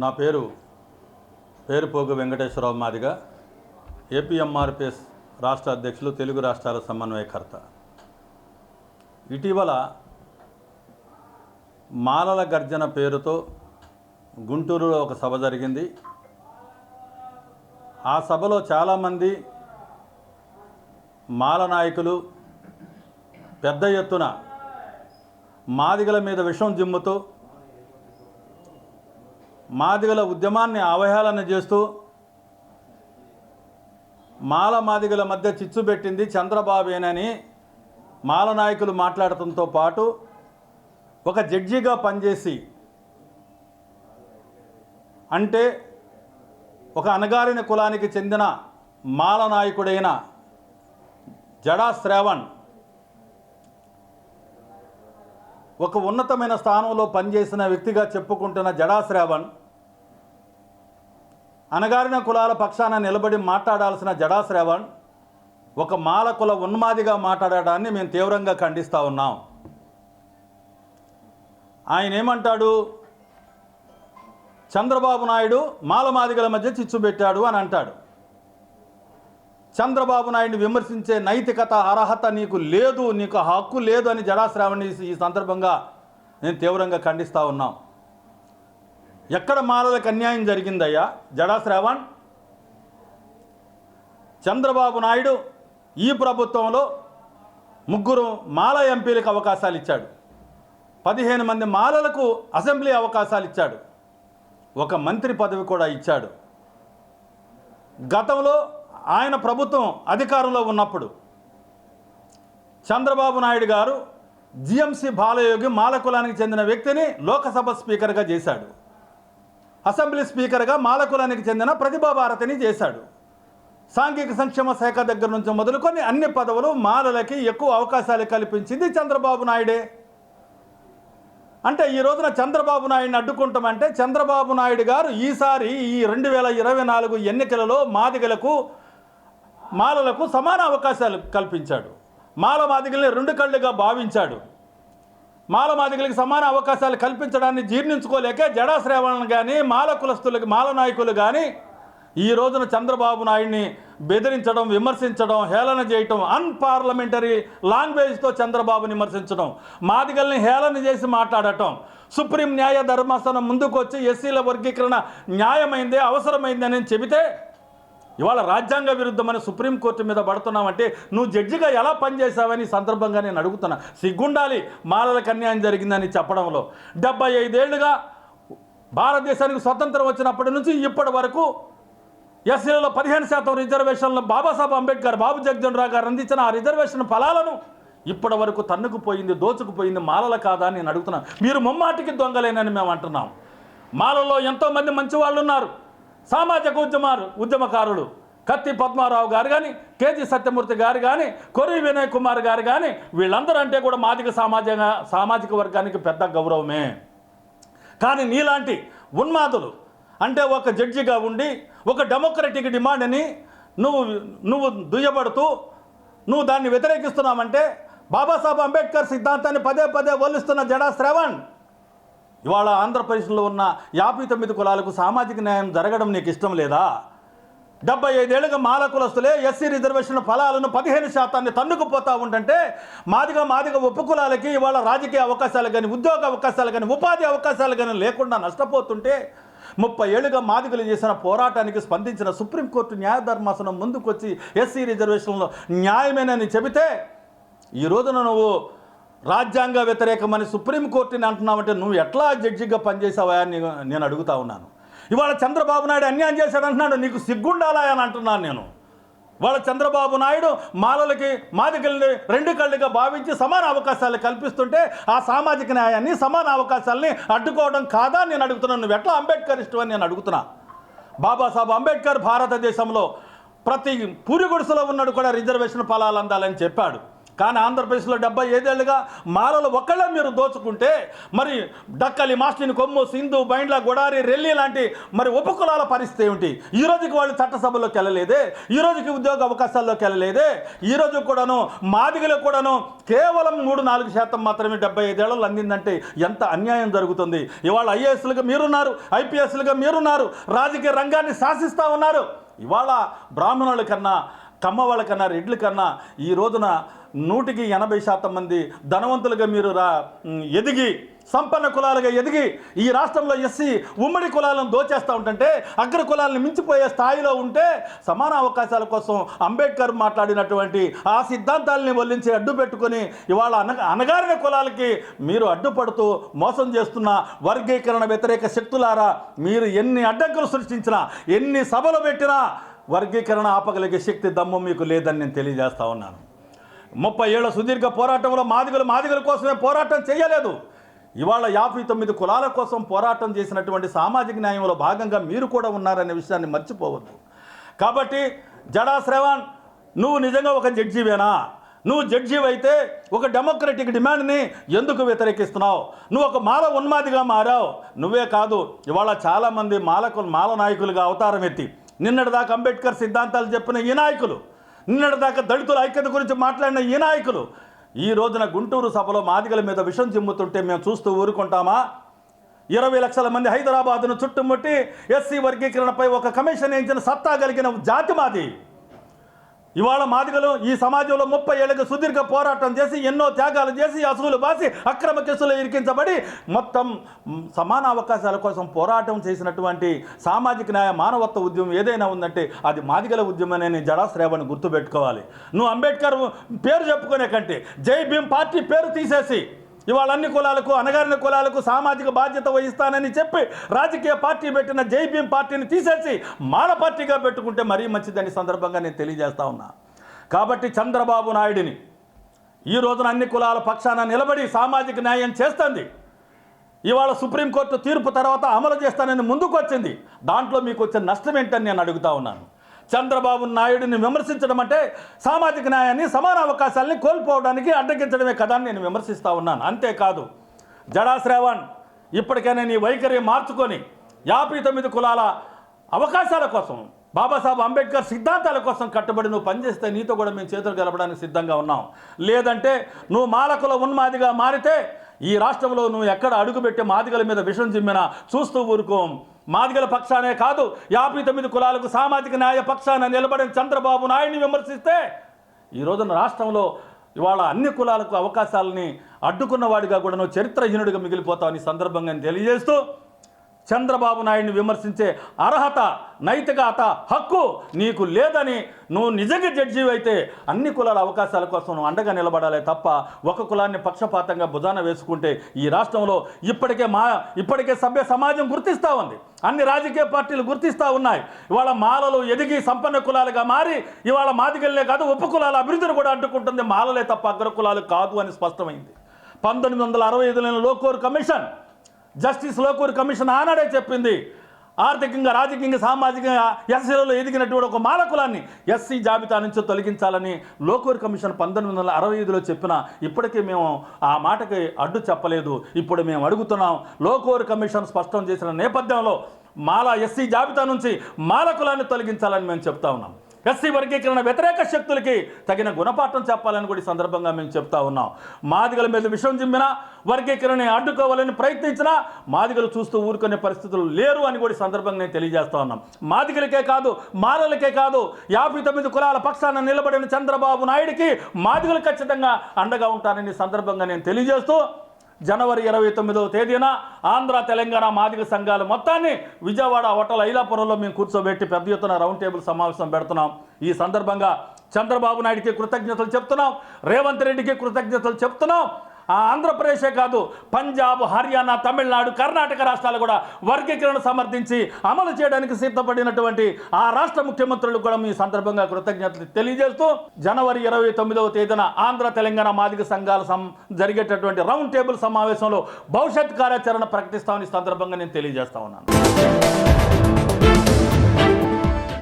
నా పేరు పేరుపోగు వెంకటేశ్వరరావు మాదిగ ఏపీఎంఆర్పిఎస్ రాష్ట్ర అధ్యక్షులు తెలుగు రాష్ట్రాల సమన్వయకర్త. ఇటీవల మాలల గర్జన పేరుతో గుంటూరులో ఒక సభ జరిగింది. ఆ సభలో చాలామంది మాల నాయకులు పెద్ద ఎత్తున మాదిగల మీద విషం జిమ్ముతూ మాదిగల ఉద్యమాన్ని అవహేళన చేస్తూ మాల మాదిగల మధ్య చిచ్చు పెట్టింది చంద్రబాబేనని మాల నాయకులు మాట్లాడటంతో పాటు ఒక జడ్జిగా పనిచేసి అంటే ఒక అణగారిన కులానికి చెందిన మాల నాయకుడైన జడా శ్రావణ్ ఒక ఉన్నతమైన స్థానంలో పనిచేసిన వ్యక్తిగా చెప్పుకుంటున్న జడా శ్రావణ్ అణగారిన కులాల పక్షాన నిలబడి మాట్లాడాల్సిన జడాశ్రవణ్ ఒక మాల కుల ఉన్మాదిగా మాట్లాడడాన్ని మేము తీవ్రంగా ఖండిస్తూ ఉన్నాం. ఆయన ఏమంటాడు? చంద్రబాబు నాయుడు మాలమాదిగల మధ్య చిచ్చు పెట్టాడు అని అంటాడు. చంద్రబాబు నాయుడిని విమర్శించే నైతికత అర్హత నీకు లేదు నీకు హక్కు లేదు అని జడాశ్రావణి ఈ సందర్భంగా నేను తీవ్రంగా ఖండిస్తూ ఉన్నాం. ఎక్కడ మాలలకు అన్యాయం జరిగిందయ్యా? జడా శ్రావణ్? చంద్రబాబు నాయుడు ఈ ప్రభుత్వంలో ముగ్గురు మాల ఎంపీలకు అవకాశాలు ఇచ్చాడు. పదిహేను మంది మాలలకు అసెంబ్లీ అవకాశాలు ఇచ్చాడు. ఒక మంత్రి పదవి కూడా ఇచ్చాడు. గతంలో ఆయన ప్రభుత్వం అధికారంలో ఉన్నప్పుడు చంద్రబాబు నాయుడు గారు జిఎంసి బాలయోగి మాలకులానికి చెందిన వ్యక్తిని లోకసభ స్పీకర్గా చేశాడు. అసెంబ్లీ స్పీకర్గా మాలకులానికి చెందిన ప్రతిభా భారతిని చేశాడు. సాంఘిక సంక్షేమ శాఖ దగ్గర నుంచి మొదలుకొని అన్ని పదవులు మాలలకి ఎక్కువ అవకాశాలు కల్పించింది చంద్రబాబు నాయుడే. అంటే ఈ రోజున చంద్రబాబు నాయుడిని అడ్డుకుంటామంటే చంద్రబాబు నాయుడు గారు ఈసారి ఈ రెండు వేల ఇరవై నాలుగు ఎన్నికలలో మాదిగలకు మాలలకు సమాన అవకాశాలు కల్పించాడు. మాల మాదిగల్ని రెండు కళ్ళుగా భావించాడు. మాల మాదిగలకి సమాన అవకాశాలు కల్పించడాన్ని జీర్ణించుకోలేక జడా కానీ మాల కులస్తులకి మాల నాయకులు కానీ ఈ రోజున చంద్రబాబు నాయుడిని బెదిరించడం విమర్శించడం హేళన చేయటం అన్పార్లమెంటరీ లాంగ్వేజ్తో చంద్రబాబుని విమర్శించడం మాదిగల్ని హేళన చేసి మాట్లాడటం సుప్రీం న్యాయ ధర్మాసనం ముందుకు వచ్చి ఎస్సీల వర్గీకరణ న్యాయమైందే అవసరమైందని చెబితే ఇవాళ రాజ్యాంగ విరుద్ధమని సుప్రీంకోర్టు మీద పడుతున్నామంటే నువ్వు జడ్జిగా ఎలా పనిచేసావని సందర్భంగా నేను అడుగుతున్నా. సిగ్గుండాలి. మాలలకు అన్యాయం జరిగిందని చెప్పడంలో. డెబ్బై ఐదేళ్ళుగా భారతదేశానికి స్వతంత్రం వచ్చినప్పటి నుంచి ఇప్పటి వరకు ఎస్సీలలో పదిహేను శాతం రిజర్వేషన్లు బాబాసాహెబ్ అంబేద్కర్ బాబు జగజన్ గారు అందించిన ఆ రిజర్వేషన్ ఫలాలను ఇప్పటి వరకు తన్నుకుపోయింది దోచుకుపోయింది మాలల కాదా అని నేను అడుగుతున్నాను మీరు ముమ్మాటికి దొంగలేనని మేము అంటున్నాం. మాలలో ఎంతోమంది మంచి వాళ్ళు ఉన్నారు. సామాజిక ఉద్యమాలు ఉద్యమకారులు కత్తి పద్మారావు గారు కానీ కేజీ సత్యమూర్తి గారు కానీ కొరి వినయ్ కుమార్ గారు కానీ వీళ్ళందరూ అంటే కూడా మాదిక సామాజిక సామాజిక వర్గానికి పెద్ద గౌరవమే. కానీ నీలాంటి ఉన్మాదులు అంటే ఒక జడ్జిగా ఉండి ఒక డెమోక్రటిక్ డిమాండ్ని నువ్వు నువ్వు దుయ్యబడుతూ నువ్వు దాన్ని వ్యతిరేకిస్తున్నావంటే బాబాసాహెబ్ అంబేద్కర్ సిద్ధాంతాన్ని పదే పదే వల్లిస్తున్న జడా శ్రవణ్. ఇవాళ ఆంధ్రప్రదేశ్లో ఉన్న యాభై తొమ్మిది కులాలకు సామాజిక న్యాయం జరగడం నీకు ఇష్టం లేదా? డెబ్బై ఐదేళ్ళుగా మాల కులస్తులే ఎస్సీ రిజర్వేషన్ ఫలాలను పదిహేను శాతాన్ని తన్నుకుపోతా ఉంటుంటే మాదిగా మాదిగా ఉపకులాలకి ఇవాళ రాజకీయ అవకాశాలు కానీ ఉద్యోగ అవకాశాలు కానీ ఉపాధి అవకాశాలు కానీ లేకుండా నష్టపోతుంటే ముప్పై ఏళ్ళుగా మాదిగలు చేసిన పోరాటానికి స్పందించిన సుప్రీంకోర్టు న్యాయధర్మాసనం ముందుకొచ్చి ఎస్సీ రిజర్వేషన్లో న్యాయమేనని చెబితే ఈ రోజున నువ్వు రాజ్యాంగ వ్యతిరేకమని సుప్రీంకోర్టుని అంటున్నావంటే నువ్వు ఎట్లా జడ్జిగా పనిచేసావా అని నేను- అడుగుతా ఉన్నాను. ఇవాళ చంద్రబాబు నాయుడు అన్యాయం చేశాడంటున్నాడు నీకు సిగ్గుండాలా అని అంటున్నాను నేను. వాళ్ళ చంద్రబాబు నాయుడు మాలలకి మాదికల్ని రెండు కళ్ళుగా భావించి సమాన అవకాశాలు కల్పిస్తుంటే ఆ సామాజిక న్యాయాన్ని సమాన అవకాశాలని అడ్డుకోవడం కాదా అని నేను అడుగుతున్నాను. నువ్వు ఎట్లా అంబేద్కర్ ఇష్టం అని నేను అడుగుతున్నా. బాబాసాహెబ్ అంబేద్కర్ భారతదేశంలో ప్రతి పూరి గుడిసెలో ఉన్నాడు కూడా రిజర్వేషన్ ఫలాలు అందాలని చెప్పాడు. కానీ ఆంధ్రప్రదేశ్లో డెబ్బై ఐదేళ్ళుగా మాలలు ఒక్కళ్ళే మీరు దోచుకుంటే మరి డక్కలి మాస్టిని కొమ్ము సింధు బైండ్ల గొడారి రెల్లి లాంటి మరి ఉపకులాల పరిస్థితి ఏమిటి? ఈ రోజుకి వాళ్ళు చట్టసభలోకి వెళ్ళలేదే ఈ రోజుకి ఉద్యోగ అవకాశాల్లోకి వెళ్ళలేదే ఈ రోజు కూడాను మాదిగలకు కూడాను కేవలం మూడు నాలుగు శాతం మాత్రమే డెబ్బై ఐదేళ్ళు అందిందంటే ఎంత అన్యాయం జరుగుతుంది? ఇవాళ ఐఏఎస్లుగా మీరున్నారు ఐపీఎస్లుగా మీరున్నారు రాజకీయ రంగాన్ని శాసిస్తూ ఉన్నారు. ఇవాళ బ్రాహ్మణుల కన్నా కమ్మ వాళ్ళ కన్నా రెడ్ల కన్నా ఈ రోజున నూటికి ఎనభై శాతం మంది ధనవంతులుగా మీరు రా ఎదిగి సంపన్న కులాలుగా ఎదిగి ఈ రాష్ట్రంలో ఎస్సీ ఉమ్మడి కులాలను దోచేస్తూ ఉంటుంటే అగ్ర కులాలను మించిపోయే స్థాయిలో ఉంటే సమాన అవకాశాల కోసం అంబేద్కర్ మాట్లాడినటువంటి ఆ సిద్ధాంతాలని వల్లించి అడ్డు పెట్టుకొని ఇవాళ అన అనగారిన కులాలకి మీరు అడ్డుపడుతూ మోసం చేస్తున్న వర్గీకరణ వ్యతిరేక శక్తులారా మీరు ఎన్ని అడ్డంకులు సృష్టించినా ఎన్ని సభలు పెట్టినా వర్గీకరణ ఆపగలిగే శక్తి దమ్ము మీకు లేదని నేను తెలియజేస్తా ఉన్నాను. ముప్పై ఏళ్ళ సుదీర్ఘ పోరాటంలో మాదిగలు మాదిగల కోసమే పోరాటం చేయలేదు. ఇవాళ యాభై తొమ్మిది కులాల కోసం పోరాటం చేసినటువంటి సామాజిక న్యాయంలో భాగంగా మీరు కూడా ఉన్నారనే విషయాన్ని మర్చిపోవద్దు. కాబట్టి జడా శ్రవణ్ నువ్వు నిజంగా ఒక జడ్జీవేనా? నువ్వు జడ్జి అయితే ఒక డెమోక్రటిక్ డిమాండ్ని ఎందుకు వ్యతిరేకిస్తున్నావు? నువ్వు ఒక మాల ఉన్మాదిగా మారావు. నువ్వే కాదు ఇవాళ చాలామంది మాలకు మాల నాయకులుగా అవతారం ఎత్తి నిన్నటిదాకా అంబేద్కర్ సిద్ధాంతాలు చెప్పిన ఈ నాయకులు నిన్నటిదాకా దళితుల ఐక్యత గురించి మాట్లాడిన ఈ నాయకులు ఈ రోజున గుంటూరు సభలో మాదిగల మీద విషం చిమ్ముతుంటే మేము చూస్తూ ఊరుకుంటామా? ఇరవై లక్షల మంది హైదరాబాదును చుట్టుముట్టి ఎస్సీ వర్గీకరణపై ఒక కమిషన్ వేయించిన సత్తా కలిగిన జాతి మాది. ఇవాళ మాదిగలు ఈ సమాజంలో ముప్పై ఏళ్ళకి సుదీర్ఘ పోరాటం చేసి ఎన్నో త్యాగాలు చేసి అసువులు బాసి అక్రమ కేసులు ఇరికించబడి మొత్తం సమాన అవకాశాల కోసం పోరాటం చేసినటువంటి సామాజిక న్యాయ మానవత్వ ఉద్యమం ఏదైనా ఉందంటే అది మాదిగల ఉద్యమం అనే జడాశ్రేవాన్ని గుర్తుపెట్టుకోవాలి. నువ్వు అంబేద్కర్ పేరు చెప్పుకునే కంటే జై భీమ్ పార్టీ పేరు తీసేసి ఇవాళ అన్ని కులాలకు అనగారిన కులాలకు సామాజిక బాధ్యత వహిస్తానని చెప్పి రాజకీయ పార్టీ పెట్టిన జైబీఎం పార్టీని తీసేసి మాల పార్టీగా పెట్టుకుంటే మరీ మంచిదని సందర్భంగా నేను తెలియజేస్తా ఉన్నా. కాబట్టి చంద్రబాబు నాయుడిని ఈ రోజున అన్ని కులాల పక్షాన నిలబడి సామాజిక న్యాయం చేస్తుంది. ఇవాళ సుప్రీంకోర్టు తీర్పు తర్వాత అమలు చేస్తానని ముందుకు వచ్చింది దాంట్లో మీకు వచ్చిన నష్టం ఏంటని నేను అడుగుతా ఉన్నాను. చంద్రబాబు నాయుడిని విమర్శించడం అంటే సామాజిక న్యాయాన్ని సమాన అవకాశాలని కోల్పోవడానికి అడ్డగించడమే కదా అని నేను విమర్శిస్తూ ఉన్నాను. అంతేకాదు జడాశ్రావణ్ ఇప్పటికైనా నీ వైఖరి మార్చుకొని యాభై తొమ్మిది కులాల అవకాశాల కోసం బాబాసాహెబ్ అంబేద్కర్ సిద్ధాంతాల కోసం కట్టుబడి నువ్వు పనిచేస్తే నీతో కూడా మేము చేతులు గెలపడానికి సిద్ధంగా ఉన్నాం. లేదంటే నువ్వు మాలకుల ఉన్మాదిగా మారితే ఈ రాష్ట్రంలో నువ్వు ఎక్కడ అడుగుపెట్టి మాదిగల మీద విషం చిమ్మినా చూస్తూ ఊరుకోం. మాదిగల పక్షానే కాదు యాభై తొమ్మిది కులాలకు సామాజిక న్యాయ పక్షాన నిలబడిన చంద్రబాబు నాయుడిని విమర్శిస్తే ఈ రోజున రాష్ట్రంలో ఇవాళ అన్ని కులాలకు అవకాశాలని అడ్డుకున్నవాడిగా కూడా నువ్వు చరిత్రహీనుడిగా మిగిలిపోతావని ఈ సందర్భంగా తెలియజేస్తూ చంద్రబాబు నాయుడిని విమర్శించే అర్హత నైతికత హక్కు నీకు లేదని నువ్వు నిజంగా జడ్జి అయితే అన్ని కులాల అవకాశాల కోసం నువ్వు అండగా నిలబడాలి తప్ప ఒక కులాన్ని పక్షపాతంగా భుజాన వేసుకుంటే ఈ రాష్ట్రంలో ఇప్పటికే మా ఇప్పటికే సభ్య సమాజం గుర్తిస్తూ ఉంది. అన్ని రాజకీయ పార్టీలు గుర్తిస్తూ ఉన్నాయి. ఇవాళ మాలలు ఎదిగి సంపన్న కులాలుగా మారి ఇవాళ మాదిగల్లే కాదు ఉప కులాల అభివృద్ధిని కూడా అడ్డుకుంటుంది మాలలే తప్ప అగ్ర కులాలు కాదు అని స్పష్టమైంది. పంతొమ్మిది వందల అరవై ఐదులో Lokur commission justice Lokur commission ఆనాడే చెప్పింది. ఆర్థికంగా రాజకీయంగా సామాజికంగా ఎస్సీలలో ఎదిగినటువంటి ఒక మాలకులాన్ని ఎస్సీ జాబితా నుంచి తొలగించాలని లోకూరి కమిషన్ పంతొమ్మిది వందల అరవై ఐదులో చెప్పిన ఇప్పటికీ మేము ఆ మాటకి అడ్డు చెప్పలేదు. ఇప్పుడు మేము అడుగుతున్నాం లోకూర్ కమిషన్ స్పష్టం చేసిన నేపథ్యంలో మాల ఎస్సీ జాబితా నుంచి మాలకులాన్ని తొలగించాలని మేము చెప్తా ఉన్నాం. ఎస్సీ వర్గీకరణ వ్యతిరేక శక్తులకి తగిన గుణపాఠం చెప్పాలని కూడా ఈ సందర్భంగా మేము చెప్తా ఉన్నాం. మాదిగల మీద విషం చిమ్మినా వర్గీకరణని అడ్డుకోవాలని ప్రయత్నించినా మాదిగలు చూస్తూ ఊరుకునే పరిస్థితులు లేరు అని కూడా ఈ సందర్భంగా నేను తెలియజేస్తా ఉన్నాం. మాదిగలకే కాదు మాలలకే కాదు యాభై తొమ్మిది కులాల పక్షాన నిలబడిన చంద్రబాబు నాయుడికి మాదిగలు ఖచ్చితంగా అండగా ఉంటానని సందర్భంగా నేను తెలియజేస్తూ జనవరి ఇరవై తొమ్మిదవ తేదీన ఆంధ్ర తెలంగాణ మాదిక సంఘాలు మొత్తాన్ని విజయవాడ హోటల్ ఐలాపురంలో మేము కూర్చోబెట్టి పెద్ద ఎత్తున రౌండ్ టేబుల్ సమావేశం పెడుతున్నాం. ఈ సందర్భంగా చంద్రబాబు నాయుడికి కృతజ్ఞతలు చెప్తున్నాం. రేవంత్ రెడ్డికి కృతజ్ఞతలు చెప్తున్నాం. ఆ ఆంధ్రప్రదేశే కాదు పంజాబ్ హర్యానా తమిళనాడు కర్ణాటక రాష్ట్రాలు కూడా వర్గీకరణ సమర్థించి అమలు చేయడానికి సిద్ధపడినటువంటి ఆ రాష్ట్ర ముఖ్యమంత్రులకు కూడా మీ సందర్భంగా కృతజ్ఞతలు తెలియజేస్తూ జనవరి ఇరవై తొమ్మిదవ తేదీన ఆంధ్ర తెలంగాణ మాదిక సంఘాల సం జరిగేటటువంటి రౌండ్ టేబుల్ సమావేశంలో భవిష్యత్ కార్యాచరణ ప్రకటిస్తామని ఈ సందర్భంగా నేను తెలియజేస్తా ఉన్నాను.